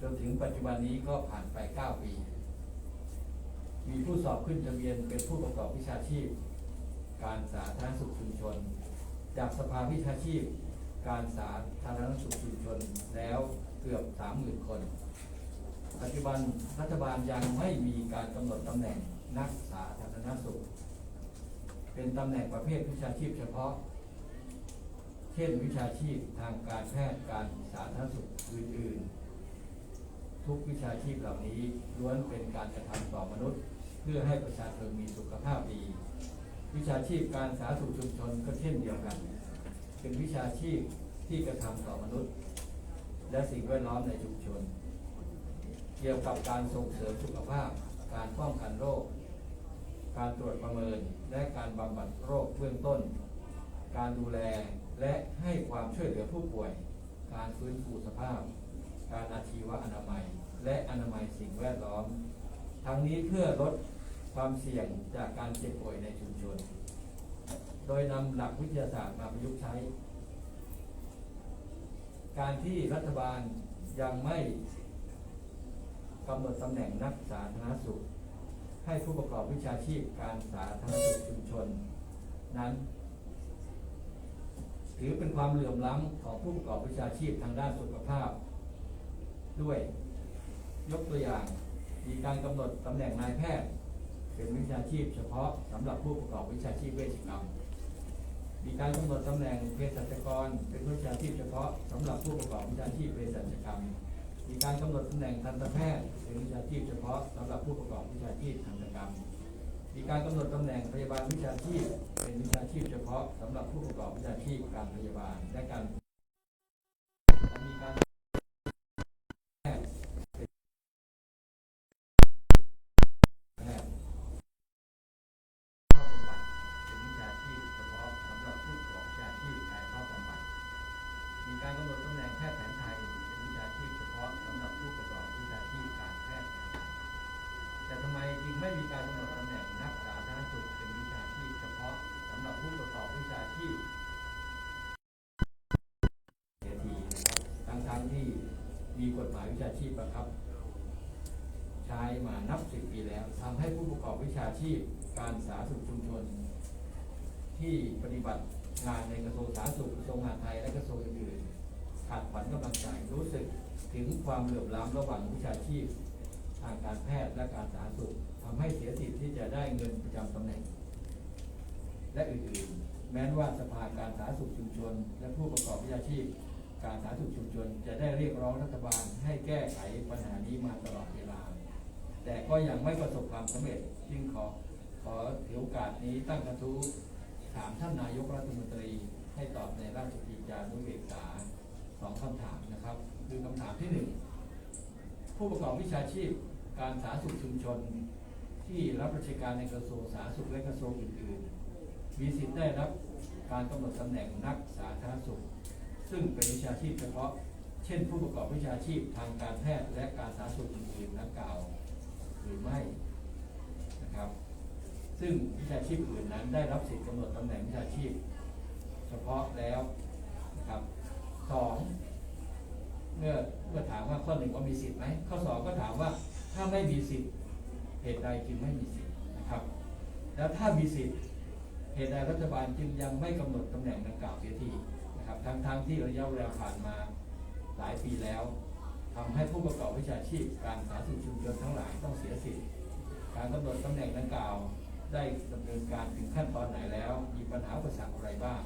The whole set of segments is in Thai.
จนถึงปัจจุบันนี้ก็ผ่านไป 9 ปี มีผู้สอบขึ้นทะเบียนเป็นผู้ประกอบวิชาชีพ การสาธารณสุขชุมชน จากสภาวิชาชีพ การสาธารณสุขชุมชนแล้วเกือบ 30,000 คน ปัจจุบันรัฐบาลยังไม่มีการกำหนดตำแหน่งนักสาธารณสุข เป็นตำแหน่งประเภทวิชาชีพเฉพาะ เช่นวิชาชีพทางการแพทย์การสาธารณสุขอื่น ๆ ทุกวิชาชีพเหล่านี้ล้วนเป็นการกระทำต่อมนุษย์ เพื่อให้ประชาชนมีสุขภาพดี วิชาชีพการสาธารณสุขชุมชนก็เช่นเดียวกัน เป็นวิชาชีพที่กระทำต่อมนุษย์ และสิ่งแวดล้อมในชุมชน เกี่ยวกับการส่งเสริมสุขภาพ การป้องกันโรค การตรวจประเมินและการบำบัดโรคเบื้องต้น การดูแลและให้ความช่วยเหลือผู้ป่วย การฟื้นฟูสภาพ การอาชีวอนามัย และอนามัยสิ่งแวดล้อม ทั้งนี้เพื่อลดความเสี่ยงจากการเจ็บป่วยในชุมชน โดยนำหลักวิทยาศาสตร์มาประยุกต์ใช้ การที่รัฐบาลยังไม่กำหนดตำแหน่งนักสาธารณสุข ให้ผู้ประกอบวิชาชีพการสาธารณสุขชุมชน นั้น ถือเป็นความเหลื่อมล้ำของผู้ประกอบวิชาชีพทางด้านสุขภาพ ด้วย ยกตัวอย่าง มีการกำหนดตำแหน่งนายแพทย์ เป็นวิชาชีพเฉพาะสำหรับผู้ประกอบวิชาชีพเวชกรรม มีการกำหนดตำแหน่งเภสัชกร เป็นวิชาชีพเฉพาะสำหรับผู้ประกอบวิชาชีพเภสัชกรรม มีการกำหนดตำแหน่งทันตแพทย์ เป็นวิชาชีพเฉพาะสำหรับผู้ประกอบวิชาชีพทันตกรรมมีการกำหนดตำแหน่งพยาบาลวิชาชีพ เป็นวิชาชีพเฉพาะสำหรับผู้ประกอบวิชาชีพการพยาบาลและการ การกำหนดตำแหน่งแพทย์แผนไทยเป็นวิชาชีพเฉพาะสำหรับผู้ประกอบวิชาชีพการแพทย์แผนไทยแต่ทำไมจึงไม่มีการกำหนดตำแหน่งนักสาธารณสุขเป็นวิชาชีพเฉพาะสำหรับผู้ประกอบวิชาชีพเสียทีนะครับทั้งๆที่มีกฎหมายวิชาชีพบังคับ ใช้มานับสิบปีแล้วทำให้ผู้ประกอบวิชาชีพการสาธารณสุขชุมชน ที่ปฏิบัติงานในกระทรวงสาธารณสุขกระทรวงมหาดไทยและกระทรวงอื่นๆขาดขวัญกำลังใจ รู้สึกถึงความเหลื่อมล้ำระหว่างวิชาชีพ ทางการแพทย์และการสาธารณสุขทำให้เสียสิทธิ์ที่จะได้เงินประจำตำแหน่ง และอื่นๆ แม้ว่าสภาการสาธารณสุขชุมชน และผู้ประกอบวิชาชีพ การสาธารณสุขชุมชน จะได้เรียกร้องรัฐบาลให้แก้ไขปัญหานี้มาตลอดเวลา แต่ก็ยังไม่ประสบความสำเร็จจึงขอขอถือโอกาสนี้ตั้งกระทู้ถามท่านนายกรัฐมนตรีให้ตอบในราชกิจจานุเบกษา องคำถามนะครับ คือคำถามที่หนึ่งผู้ประกอบวิชาชีพการสาธารณสุขชุมชน ที่รับราชการในกระทรวงสาธารณสุขและกระทรวงอื่นๆมีสิทธิ์ได้รับการกำหนดตำแหน่งนักสาธารณสุข ซึ่งเป็นวิชาชีพเฉพาะ เช่น ผู้ประกอบวิชาชีพทางการแพทย์และการสาธารณสุขอื่นๆดังกล่าวหรือไม่นะครับ ซึ่งวิชาชีพอื่นนั้นได้รับสิทธิกำหนดตำแหน่งวิชาชีพ เฉพาะแล้วนะครับ สองเมื่อเมื่อถามว่าข้อหนึ่งว่ามีสิทธิ์ไหมข้อสองก็ถามว่าถ้าไม่มีสิทธิ์เหตุใดจึงไม่มีสิทธิ์นะครับ แล้วถ้ามีสิทธิ์เหตุใดรัฐบาลจึงยังไม่กำหนดตำแหน่งดังกล่าวเสียทีนะครับทั้งทั้งที่ระยะเวลาผ่านมาหลายปีแล้วทำให้ผู้ประกอบวิชาชีพการสาธารณสุขชุมชนทั้งหลายต้องเสียสิทธิ์ การกำหนดตำแหน่งดังกล่าว ได้ดำเนินการถึงขั้นตอนไหนแล้ว มีปัญหาอุปสรรคอะไรบ้าง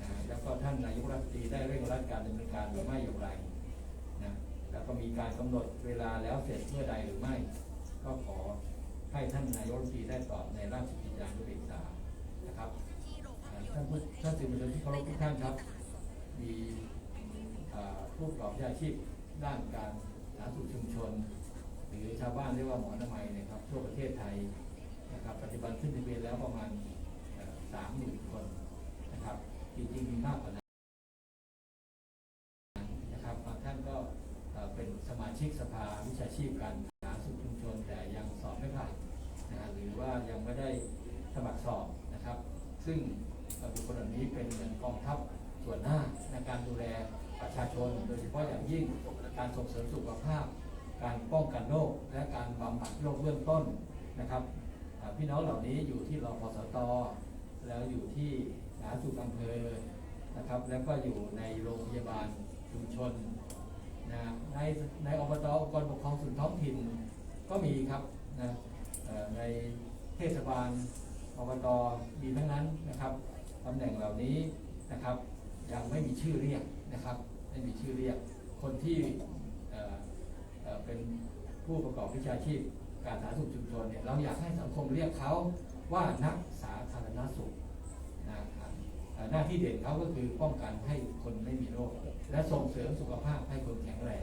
นะแล้วก็ท่านนายกรัฐมนตรีได้เร่งรัดการดำเนินการหรือไม่อย่างไรนะแล้วก็มีการกำหนดเวลาแล้วเสร็จเมื่อใดหรือไม่ ก็ขอให้ท่านนายกรัฐมนตรีได้ตอบในราชกิจจานุเบกษานะครับท่านผู้ท่านสื่อมวลชนที่เคารพทุกท่านครับ มีผู้ประกอบวิชาชีพด้านการสาธารณสุขชุมชน หรือชาวบ้านเรียกว่าหมออนามัยนะครับทั่วประเทศไทยนะครับปัจจุบันขึ้นทะเบียนแล้วประมาณสามหมื่นคนนะครับจริงๆมีมากกว่านั้นนะครับบางท่านก็เอ่อเป็นสมาชิกสภาวิชาชีพการสาธารณสุขชุมชน แต่ยังสอบไม่ผ่านนะฮะหรือว่ายังไม่ได้สมัครสอบนะครั บุคคลเหล่านี้เป็นเหมือนกองทัพส่วนหน้าในการดูแลประชาชน โดยเฉพาะอย่างยิ่งการส่งเสริมสุขภาพ การป้องกันโรคและการบำบัดโรคเบื้องต้นนะครับพี่น้องเหล่านี้อยู่ที่รพสตแล้วอยู่ที่สาธารณสุขอำเภอนะครับ แล้วก็อยู่ในโรงพยาบาลชุมชนนะในในอบตองค์กรปกครองส่วนท้องถิ่นก็มีครับนะในเทศบาลอบตมีทั้งนั้นนะครับ ตำแหน่งเหล่านี้นะครับ ยังไม่มีชื่อเรียกนะครับ ไม่มีชื่อเรียก คนที่เป็นผู้ประกอบวิชาชีพ การสาธารณสุขชุมชนเนี่ยเราอยากให้สังคมเรียกเขาว่านักสาธารณสุขนะครับหน้าที่เด่นเขาก็คือป้องกันให้คนไม่มีโรค และส่งเสริมสุขภาพให้คนแข็งแรง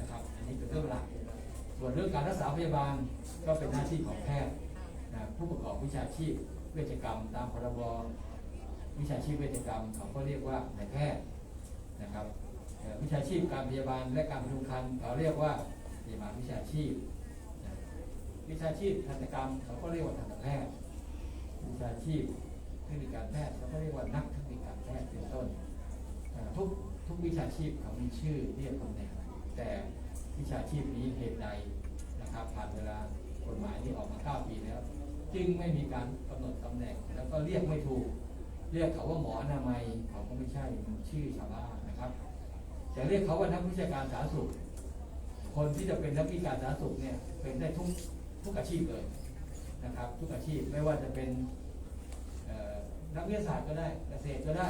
นะครับ อันนี้เป็นเรื่องหลัก ส่วนเรื่องการรักษาพยาบาลก็เป็นหน้าที่ของแพทย์นะผู้ประกอบวิชาชีพเวชกรรมตามพรบ วิชาชีพเวชกรรมเขาก็เรียกว่านายแพทย์นะครับวิชาชีพการพยาบาลและการบำรุงครรภ์เขาเรียกว่าพยาบาลวิชาชีพ วิชาชีพทันตกรรมเขาก็เรียกว่าทันตแพทย์ วิชาชีพเทคนิคการแพทย์เขาก็เรียกว่านักเทคนิคการแพทย์เป็นต้นทุกทุกวิชาชีพเขามีชื่อเรียกตำแหน่งแต่วิชาชีพนี้เหตุใดนะครับผ่านเวลากฎหมายที่ออกมา 9 ปีแล้ว จึงไม่มีการกำหนดตำแหน่งแล้วก็เรียกไม่ถูก เรียกเขาว่าหมออนามัยเขาก็ไม่ใช่ชื่อชาวบ้านนะครับจะเรียกเขาว่านักวิชาการสาธารณสุข คนที่จะเป็นนักวิชาการสาธารณสุขเนี่ยเป็นได้ทุกทุกอาชีพเลยนะครับ ทุกอาชีพไม่ว่าจะเป็นนักวิทยาศาสตร์ก็ได้เกษตรก็ได้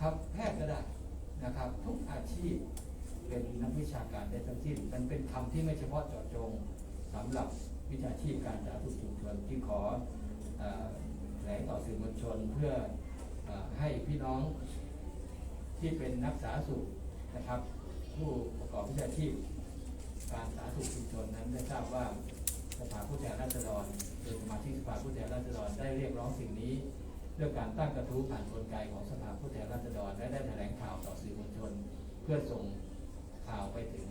ครับแพทย์ก็ได้นะครับ ทุกอาชีพเป็นนักวิชาการได้ทั้งสิ้นมันเป็นคำที่ไม่เฉพาะเจาะจงสำหรับวิชาชีพการสาธารณสุขชุมชนที่ขอแถลงต่อสื่อมวลชนเพื่อ ให้พี่น้องที่เป็นนักสาธารณสุขนะครับ ผู้ประกอบวิชาชีพ การสาธารณสุขชุมชนนั้นได้ทราบว่าสภาผู้แทนราษฎรโดยสมาชิกสภาผู้แทนราษฎรได้เรียกร้องสิ่งนี้เรื่องการตั้งกระทู้ผ่านกลไกของสภาผู้แทนราษฎรและได้แถลงข่าวต่อสื่อมวลชน เพื่อส่งข่าวไปถึง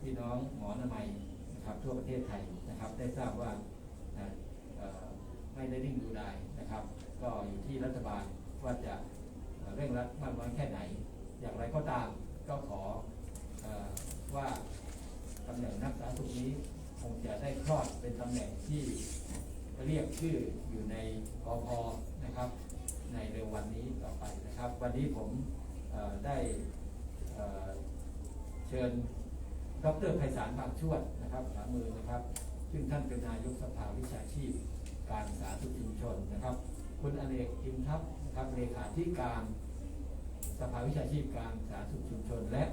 พี่น้องหมอนามัยนะครับทั่วประเทศไทยนะครับ ได้ทราบว่านะไม่ได้นิ่งดูดายนะครับ ก็อยู่ที่รัฐบาล ว่าจะเร่งรัดมากน้อยแค่ไหน อย่างไรก็ตามก็ขออว่าตำแหน่งนักสาธารณสุขนี้คงจะได้คลอดเป็นตำแหน่งที่เรียกชื่ออยู่ในกพนะครับ ในเร็ววันนี้ต่อไปนะครับ วันนี้ผมได้เอ่อเชิญดรไพศาลบางชวดนะครับขวามือนะครับ ซึ่งท่านเป็นนายกสภาวิชาชีพ การสาธารณสุขชุมชนนะครับ คุณอเนกอิมทัพ นะครับเลขาธิการสภาวิชาชีพการสาธารณสุขชุมชน และ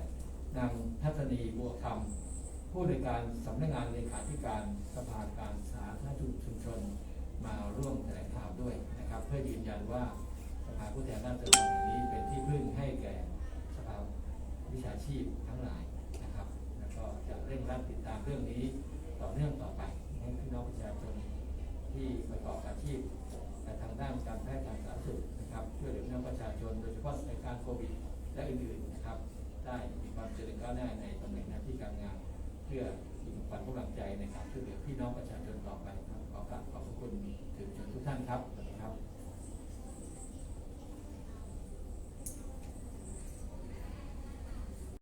นางทัศนีบัวคำผู้ในวยการสำนักงานเลขาธิการสภาการสาธารณสุขชุมชน มาร่วมแถลงข่าวด้วยนะครับ เพื่อยืนยันว่าสภาผู้แทนราษฎรแห่งนี้เป็นที่พึ่งให้แก่สภาวิชาชีพทั้งหลายนะครับ แล้วก็จะเร่งรัดติดตามเรื่องนี้ต่อเนื่องต่อไปให้พี่น้องประชาชนที่ประกอบอาชีพแต่ทางด้านการแพทย์การสาธารณสุข องประชาชน โดยเฉพาะในการโควิด และอื่นๆนะครับ ได้มีความเจริญก้าวหน้าในตำแหน่งหน้าที่การงาน เพื่อมีขวัญกำลังใจในการช่วยเหลือพี่น้องประชาชนต่อไปครับขอกราบขอบพระคุณถึงทุกท่านครับ